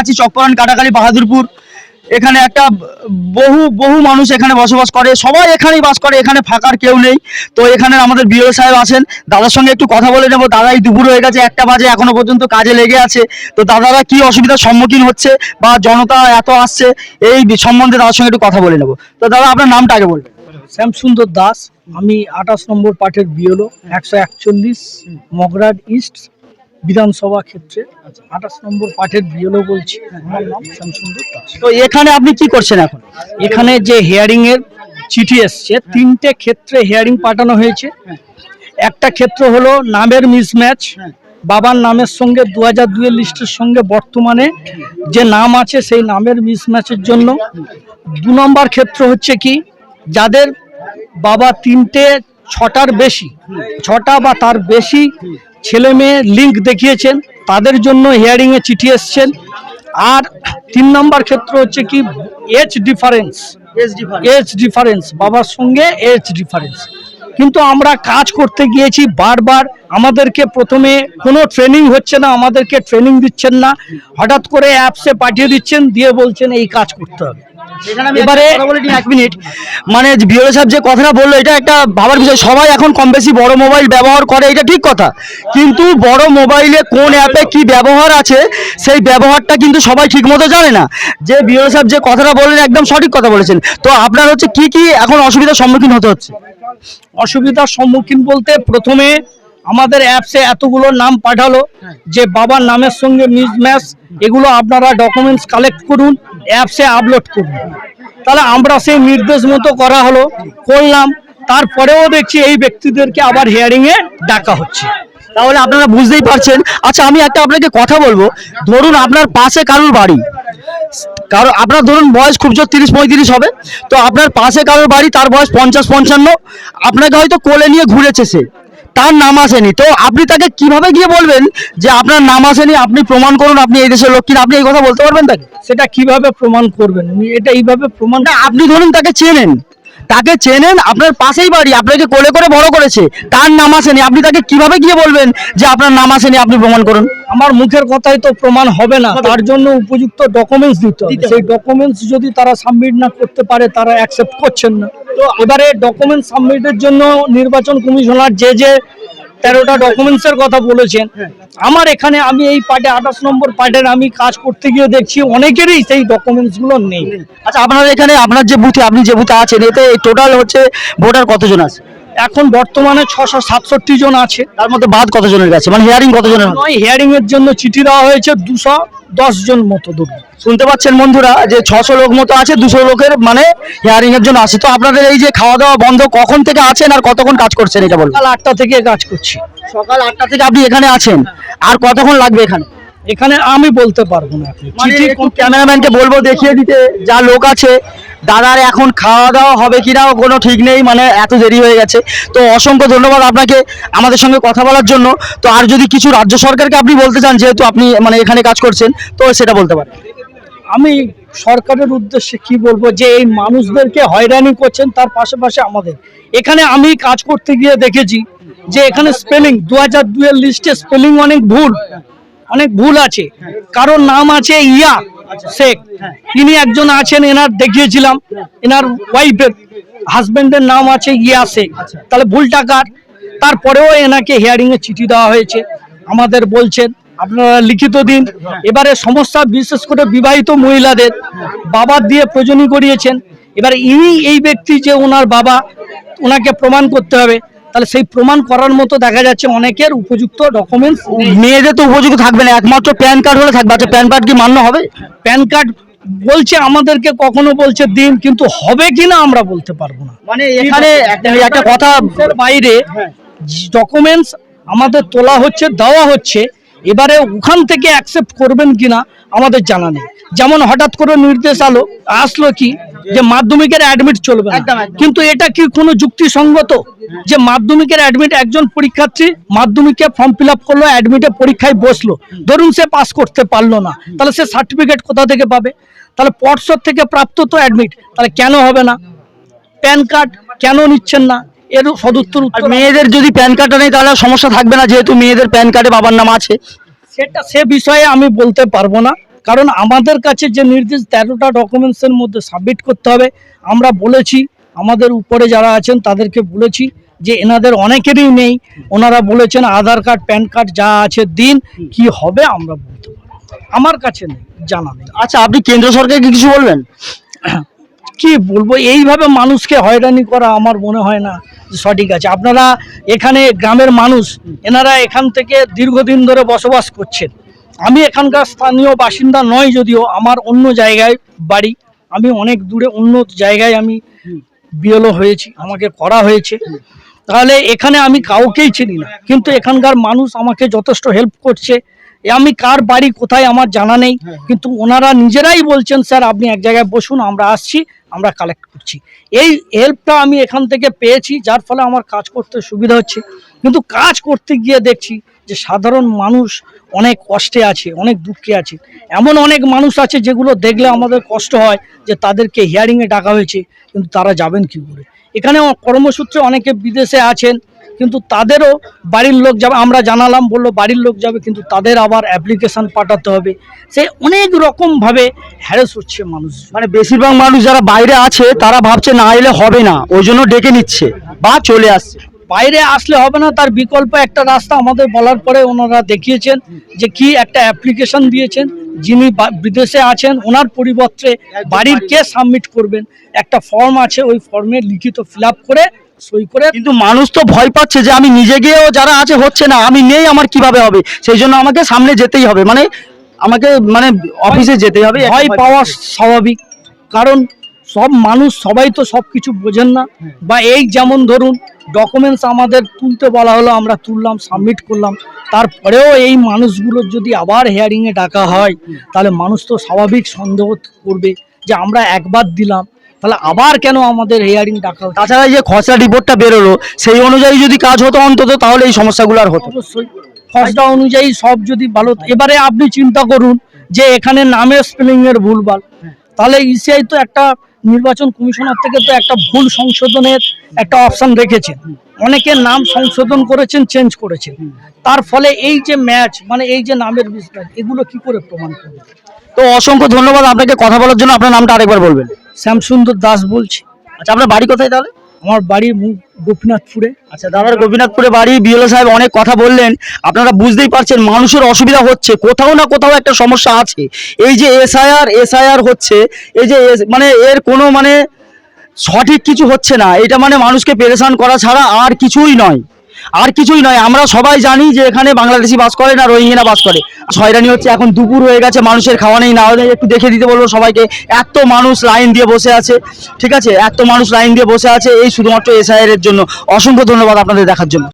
আছি চকপরান কাটাকালি, বাহাদুরপুর। এখানে একটা বহু বহু মানুষ এখানে বসবাস করে। সবাই এখানেই বাস করে, এখানে ফাঁকার কেউ নেই। তো এখানে আমাদের বিও সাহেব আছেন। দাদার সঙ্গে একটু কথা বলে নেব। দাদাই দুপুর হয়ে গেছে, একটা বাজে, এখনও পর্যন্ত কাজে লেগে আছে। তো দাদারা কি অসুবিধার সম্মুখীন হচ্ছে বা জনতা এত আসছে, এই সম্বন্ধে দাদার সঙ্গে একটু কথা বলে নেব। তো দাদা, আপনার নামটা আগে বলবেন। শ্যামসুন্দর দাস, আমি আঠাশ নম্বর পার্টের বিএলও, একশো একচল্লিশ মগরাট ইস্ট বিধানসভা ক্ষেত্রে আঠাশ নম্বর পার্টের বিএলও বলছি আমার নাম শ্যামসুন্দর দাস। তো এখানে আপনি কি করছেন এখন? এখানে যে হিয়ারিং এর চিঠি এসছে তিনটে ক্ষেত্রে হিয়ারিং পাঠানো হয়েছে। একটা ক্ষেত্র হলো নামের মিসম্যাচ বাবার নামের সঙ্গে দু হাজার দুয়ের লিস্টের সঙ্গে বর্তমানে যে নাম আছে সেই নামের মিসম্যাচের জন্য। দু নম্বর ক্ষেত্র হচ্ছে কি যাদের বাবা তিনটে ছটার বেশি ছটা বা তার বেশি ছেলে মেয়ে লিঙ্ক দেখিয়েছেন তাদের জন্য হিয়ারিং এ চিঠি এসছেন। আর তিন নম্বর ক্ষেত্র হচ্ছে কি এজ ডিফারেন্স এজ ডিফারেন্স বাবার সঙ্গে এজ ডিফারেন্স কিন্তু আমরা কাজ করতে গিয়েছি বারবার আমাদেরকে প্রথমে কোনো ট্রেনিং হচ্ছে না আমাদেরকে ট্রেনিং দিচ্ছেন না। হঠাৎ করে অ্যাপসে পাঠিয়ে দিচ্ছেন দিয়ে বলছেন এই কাজ করতে হবে। এবারে এক মিনিট। মানে বিওলে সাহেব যে কথাটা বলল এটা একটা ভাবার বিষয়। সবাই এখন কম বেশি বড় মোবাইল ব্যবহার করে এটা ঠিক কথা। কিন্তু বড় মোবাইলে কোন অ্যাপে কি ব্যবহার আছে সেই ব্যবহারটা কিন্তু সবাই ঠিক মতো জানে না। যে বিওলে সাহেব যে কথাটা বললেন একদম সঠিক কথা বলেছেন। তো আপনার হচ্ছে কি কি এখন অসুবিধার সম্মুখীন হতে হচ্ছে? অসুবিধার সম্মুখীন বলতে প্রথমে আমাদের অ্যাপসে এতগুলো নাম পাঠালো যে বাবার নামের সঙ্গে মিস মিসম্যাচ এগুলো আপনারা ডকুমেন্টস কালেক্ট করুন অ্যাপসে আপলোড করুন। তাহলে আমরা সেই নির্দেশ মতো করা হলো, করলাম। তারপরেও দেখছি এই ব্যক্তিদেরকে আবার হিয়ারিংয়ে ডাকা হচ্ছে। তাহলে আপনারা বুঝতেই পারছেন। আচ্ছা আমি একটা আপনাকে কথা বলব। ধরুন আপনার পাশে কারুর বাড়ি। কারও, আপনার ধরুন বয়স খুব জোর, তিরিশ পঁয়ত্রিশ হবে। তো আপনার পাশে কারোর বাড়ি, তার বয়স পঞ্চাশ পঞ্চান্ন। আপনাকে হয়তো কোলে নিয়ে ঘুরেছে সে। তার নাম আসেনি। তো আপনি তাকে কীভাবে গিয়ে বলবেন যে আপনার নাম আসেনি আপনি প্রমাণ করুন আপনি এই দেশের লোক কিনা আপনি এই কথা বলতে পারবেন তাকে? সেটা কীভাবে প্রমাণ করবেন? এটা এইভাবে প্রমাণ না আপনি ধরুন তাকে চেনেন। তাকে চেনেন আপনার পাশেই বাড়ি আপনাকে কোলে করে বড় করেছে। তার নাম আসেনি। আপনি তাকে কীভাবে গিয়ে বলবেন যে আপনার নাম আসেনি আপনি প্রমাণ করুন? আমার মুখের কথাই তো প্রমাণ হবে না। তার জন্য উপযুক্ত ডকুমেন্টস দিতে হবে। সেই ডকুমেন্টস যদি তারা সাবমিট না করতে পারে তারা অ্যাকসেপ্ট করছেন না। তো এবারে ডকুমেন্ট সাবমিটের জন্য নির্বাচন কমিশনার যে যে তেরোটা ডকুমেন্টসের কথা বলেছেন আমার এখানে আমি এই পার্টে আঠাশ নম্বর পার্টের আমি কাজ করতে গিয়ে দেখছি অনেকেরই সেই ডকুমেন্টসগুলো নেই। আচ্ছা আপনার এখানে আপনার যে বুথে আপনি যে বুথে আছেন এতে টোটাল হচ্ছে ভোটার কতজন আছে? এখন বর্তমানে ছশো সাতষট্টি জন আছে। তার মধ্যে বাদ কতজনের কাছে? মানে হিয়ারিং কতজনের? নয় হিয়ারিং এর জন্য চিঠি দেওয়া হয়েছে দশ। জন মতো দুটো শুনতে পাচ্ছেন বন্ধুরা যে ছশো লোক মতো আছে, দুশো লোকের মানে হিয়ারিং এর জন্য আছে তো আপনাদের এই যে খাওয়া দাওয়া বন্ধ কখন থেকে আছেন আর কতক্ষণ কাজ করছেন? এটা বলুন। সকাল আটটা থেকে কাজ করছি। সকাল আটটা থেকে আপনি এখানে আছেন। আর কতক্ষণ লাগবে এখানে? এখানে আমি বলতে পারব না। চিঠি চিঠি ক্যামেরাম্যানকে বলব দেখিয়ে দিতে যা লোক আছে দাদার এখন খাওয়া দাওয়া হবে কিনাও কোনো ঠিক নেই মানে এত দেরি হয়ে গেছে। তো অসংখ্য ধন্যবাদ আপনাকে আমাদের সঙ্গে কথা বলার জন্য। তো আর যদি কিছু রাজ্য সরকারকে আপনি বলতে চান যেহেতু আপনি মানে এখানে কাজ করছেন তো সেটা বলতে পারেন। আমি সরকারের উদ্দেশ্যে কি বলব যে এই মানুষদেরকে হয়রানি করছেন তার পাশাপাশি আমাদের। এখানে আমি কাজ করতে গিয়ে দেখেছি যে এখানে স্পেলিং দু হাজার দুয়ের লিস্টে স্পেলিং অনেক ভুল। অনেক ভুল আছে। কারোর নাম আছে ইয়া শেখ। তিনি একজন আছেন, এনার দেখিয়েছিলাম। এনার ওয়াইফের হাজবেন্ডের নাম আছে ইয়া শেখ। তাহলে ভুল টাকার তারপরেও এনাকে হিয়ারিং এ চিঠি দেওয়া হয়েছে। আমাদের বলছেন, আপনারা লিখিত দিন। এবারে সমস্যা বিশেষ করে বিবাহিত মহিলাদের। বাবার দিয়ে প্রয়োজনী করিয়েছেন। এবারে ইনি এই ব্যক্তি যে ওনার বাবা, ওনাকে প্রমাণ করতে হবে। তাহলে সেই প্রমাণ করার মতো দেখা যাচ্ছে অনেকের উপযুক্ত ডকুমেন্টস মেয়েদের তো উপযুক্ত থাকবে না একমাত্র প্যান কার্ড হলে থাকবে। আচ্ছা প্যান কার্ড কি মান্য হবে? প্যান কার্ড বলছে আমাদেরকে কখনো বলছে দিন কিন্তু হবে কিনা আমরা বলতে পারব না। মানে এখানে একটা- একটা কথা বাইরে ডকুমেন্টস আমাদের তোলা হচ্ছে দেওয়া হচ্ছে এবারে ওখান থেকে অ্যাকসেপ্ট করবেন কিনা আমাদের জানা নেই। যেমন হঠাৎ করে নির্দেশ আলো আসলো কি? যে মাধ্যমিকের অ্যাডমিট চলবে না। একদম, একদম। কিন্তু এটা কি কোনো যুক্তিসঙ্গত? যে মাধ্যমিকের অ্যাডমিট একজন পরীক্ষার্থী মাধ্যমিকে ফর্ম ফিল আপ করল অ্যাডমিটে পরীক্ষায় বসল। ধরুন সে পাস করতে পারল না তাহলে সে সার্টিফিকেট কোথা থেকে পাবে? তাহলে পর্ষদ থেকে প্রাপ্ত তো অ্যাডমিট তাহলে কেন হবে না? প্যান কার্ড কেন নিচ্ছেন না? এর সদুত্তর মেয়েদের যদি প্যান কার্ডটা নেই তাহলে সমস্যা থাকবে না যেহেতু মেয়েদের প্যান কার্ডে বাবার নাম আছে। সেটা সে বিষয়ে আমি বলতে পারব না। কারণ আমাদের কাছে যে নির্দেশ তেরোটা ডকুমেন্টসের মধ্যে সাবমিট করতে হবে। আমরা বলেছি আমাদের উপরে যারা আছেন তাদেরকে বলেছি যে এনাদের অনেকেরই নেই। ওনারা বলেছেন আধার কার্ড প্যান কার্ড যা আছে দিন কি হবে আমরা বলতে আমার কাছে নেই জানা নেই। আচ্ছা আপনি কেন্দ্র সরকারকে কিছু বলবেন? কি বলব এইভাবে মানুষকে হয়রানি করা আমার মনে হয় না সঠিক আছে। আপনারা এখানে গ্রামের মানুষ এনারা এখান থেকে দীর্ঘদিন ধরে বসবাস করছেন। আমি এখানকার স্থানীয় বাসিন্দা নয় যদিও, আমার অন্য জায়গায় বাড়ি। আমি অনেক দূরে অন্য জায়গায় আমি বিয়েলো হয়েছি, আমাকে করা হয়েছে। তাহলে এখানে আমি কাউকেই চিনি না। কিন্তু এখানকার মানুষ আমাকে যথেষ্ট হেল্প করছে। আমি কার বাড়ি কোথায় আমার জানা নেই। কিন্তু ওনারা নিজেরাই বলছেন স্যার আপনি এক জায়গায় বসুন আমরা আসছি আমরা কালেক্ট করছি। এই হেল্পটা আমি এখান থেকে পেয়েছি যার ফলে আমার কাজ করতে সুবিধা হচ্ছে। কিন্তু কাজ করতে গিয়ে দেখছি যে সাধারণ মানুষ অনেক কষ্টে আছে অনেক দুঃখে আছে। এমন অনেক মানুষ আছে যেগুলো দেখলে আমাদের কষ্ট হয় যে তাদেরকে হিয়ারিংয়ে ডাকা হয়েছে কিন্তু তারা যাবেন কি করে? এখানে কর্মসূত্রে অনেকে বিদেশে আছেন কিন্তু তাদেরও বাড়ির লোক যাবে আমরা জানালাম বলল বাড়ির লোক যাবে কিন্তু তাদের আবার অ্যাপ্লিকেশন পাঠাতে হবে। সে অনেক রকমভাবে হ্যারেস হচ্ছে মানুষ মানে বেশিরভাগ মানুষ যারা বাইরে আছে তারা ভাবছে না এলে হবে না ওই জন্য ডেকে নিচ্ছে বা চলে আসছে। বাইরে আসলে হবে না তার বিকল্প একটা রাস্তা আমাদের বলার পরে ওনারা দেখিয়েছেন যে কি একটা অ্যাপ্লিকেশন দিয়েছেন। যিনি বিদেশে আছেন ওনার পরিবর্তে বাড়ির কে সাবমিট করবেন। একটা ফর্ম আছে ওই ফর্মে লিখিত ফিল করে সই করে। কিন্তু মানুষ তো ভয় পাচ্ছে যে আমি নিজে গিয়েও যারা আছে হচ্ছে না আমি নেই আমার কীভাবে হবে? সেই জন্য আমাকে সামনে যেতেই হবে। মানে আমাকে মানে অফিসে যেতেই হবে। ভয় পাওয়া স্বাভাবিক। কারণ সব মানুষ সবাই তো সব কিছু বোঝেন না। বা এই যেমন ধরুন ডকুমেন্টস আমাদের তুলতে বলা হলো আমরা তুললাম সাবমিট করলাম। তারপরেও এই মানুষগুলোর যদি আবার হেয়ারিংয়ে ডাকা হয় তাহলে মানুষ তো স্বাভাবিক সন্দেহ করবে যে আমরা একবার দিলাম। তাহলে আবার কেন আমাদের হেয়ারিং ডাকা তাছাড়া এই যে খসড়া রিপোর্টটা বেরোলো সেই অনুযায়ী যদি কাজ হতো অন্তত তাহলে এই সমস্যাগুলো আর হতো। অবশ্যই। খসড়া অনুযায়ী সব যদি ভালো এবারে আপনি চিন্তা করুন যে এখানে নামের স্পেলিং এর ভুলভাল। তাহলে ইসিআই তো একটা নির্বাচন কমিশনার থেকে তো একটা ভুল সংশোধনের একটা অপশন রেখেছেন। অনেকে নাম সংশোধন করেছেন চেঞ্জ করেছেন। তার ফলে এই যে ম্যাচ মানে এই যে নামের বিষয় এগুলো কি করে প্রমাণ করবে? তো অসংখ্য ধন্যবাদ আপনাকে কথা বলার জন্য। আপনার নামটা আরেকবার বলবেন। শ্যামসুন্দর দাস বলছি। আচ্ছা আপনার বাড়ি কোথায় তাহলে? আমার বাড়ি গোপীনাথপুরে। আচ্ছা দাদার গোপীনাথপুরে বাড়ি, বিএলও সাহেব অনেক কথা বললেন। আপনারা বুঝতেই পারছেন মানুষের অসুবিধা হচ্ছে, কোথাও না কোথাও একটা সমস্যা আছে। এই যে এসআইআর এসআইআর হচ্ছে, এই যে মানে এর কোনো মানে সঠিক কিছু হচ্ছে না। এটা মানে মানুষকে পেরেশান করা ছাড়া আর কিছুই নয়। আর কিছুই নয়, আমরা সবাই জানি যে এখানে বাংলাদেশি বাস করে না রোহিঙ্গিনা বাস করে। হয়রানি হচ্ছে, এখন দুপুর হয়ে গেছে, মানুষের খাওয়া নেই, না হলে একটু দেখে দিতে বলব সবাইকে, এত মানুষ লাইন দিয়ে বসে আছে, ঠিক আছে? এত মানুষ লাইন দিয়ে বসে আছে, এই শুধুমাত্র এসআইআর এর জন্য। অসংখ্য ধন্যবাদ আপনাদের দেখার জন্য।